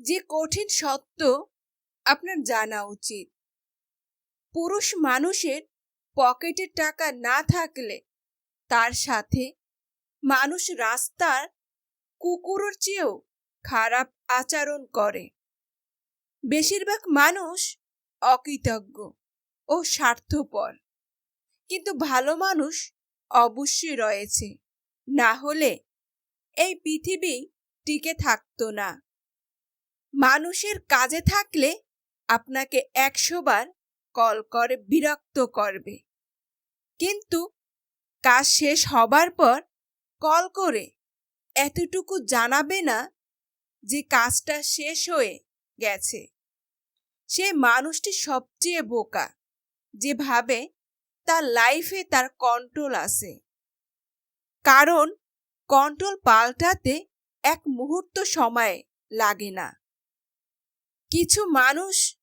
যে কঠিন সত্য আপনার জানা উচিত। পুরুষ মানুষের পকেটে টাকা না থাকলে তার সাথে মানুষ রাস্তার কুকুরের চেয়েও খারাপ আচরণ করে। বেশিরভাগ মানুষ অকৃতজ্ঞ ও স্বার্থপর। কিন্তু ভালো মানুষ অবশ্যই রয়েছে। না হলে এই পৃথিবী টিকে থাকতো না। মানুষের কাজে থাকলে আপনাকে একশো বার কল করে বিরক্ত করবে। কিন্তু কাজ শেষ হবার পর কল করে এতটুকু জানাবে না যে কাজটা শেষ হয়ে গেছে। সে মানুষটি সবচেয়ে বোকা, যে ভাবে তার লাইফে তার কন্ট্রোল আছে। কারণ কন্ট্রোল পাল্টাতে এক মুহূর্ত সময় লাগে না। কিছু মানুষ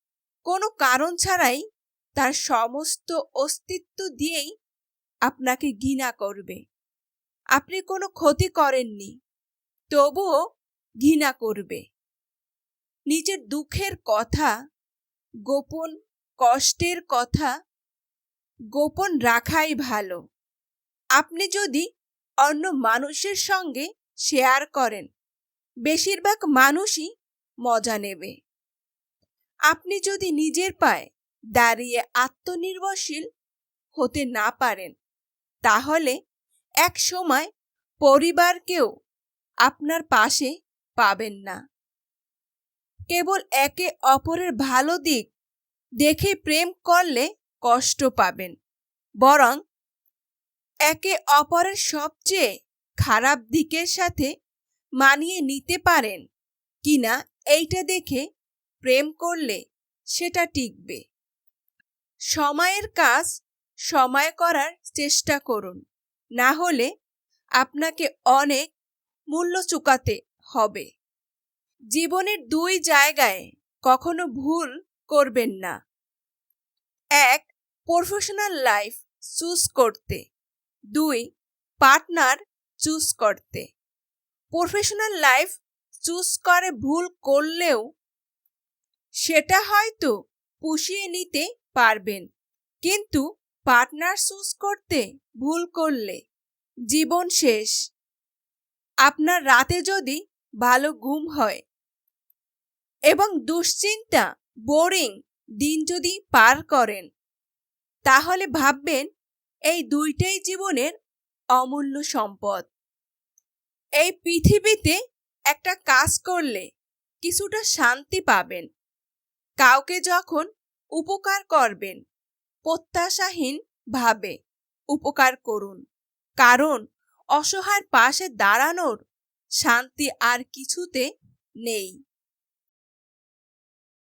কোনো কারণ ছাড়াই তার সমস্ত অস্তিত্ব দিয়েই আপনাকে ঘৃণা করবে। আপনি কোনো ক্ষতি করেননি, তবুও ঘৃণা করবে। নিজের দুঃখের কথা, গোপন কষ্টের কথা গোপন রাখাই ভালো। আপনি যদি অন্য মানুষের সঙ্গে শেয়ার করেন, বেশিরভাগ মানুষই মজা নেবে। আপনি যদি নিজের পায়ে দাঁড়িয়ে আত্মনির্ভরশীল হতে না পারেন, তাহলে এক সময় পরিবারকেও আপনার পাশে পাবেন না। কেবল একে অপরের ভালো দিক দেখে প্রেম করলে কষ্ট পাবেন, বরং একে অপরের সবচেয়ে খারাপ দিকের সাথে মানিয়ে নিতে পারেন কিনা এইটা দেখে প্রেম করলে সেটা টিকবে। সময়ের কাজ সময় করার চেষ্টা করুন। না হলে আপনাকে অনেক মূল্য চুকাতে হবে। জীবনের দুই জায়গায় কখনো ভুল করবেন না। এক প্রফেশনাল লাইফ চুজ করতে। দুই পার্টনার চুজ করতে। প্রফেশনাল লাইফ চুজ করে ভুল করলেও সেটা হয়তো পুষিয়ে নিতে পারবেন। কিন্তু পার্টনার চুজ করতে ভুল করলে জীবন শেষ। আপনার রাতে যদি ভালো ঘুম হয় এবং দুশ্চিন্তা, বোরিং দিন যদি পার করেন, তাহলে ভাববেন এই দুইটাই জীবনের অমূল্য সম্পদ। এই পৃথিবীতে একটা কাজ করলে কিছুটা শান্তি পাবেন। কাউকে যখন উপকার করবেন, প্রত্যাশাহীন ভাবে উপকার করুন। কারণ অসহায়ের পাশে দাঁড়ানোর শান্তি আর কিছুতে নেই।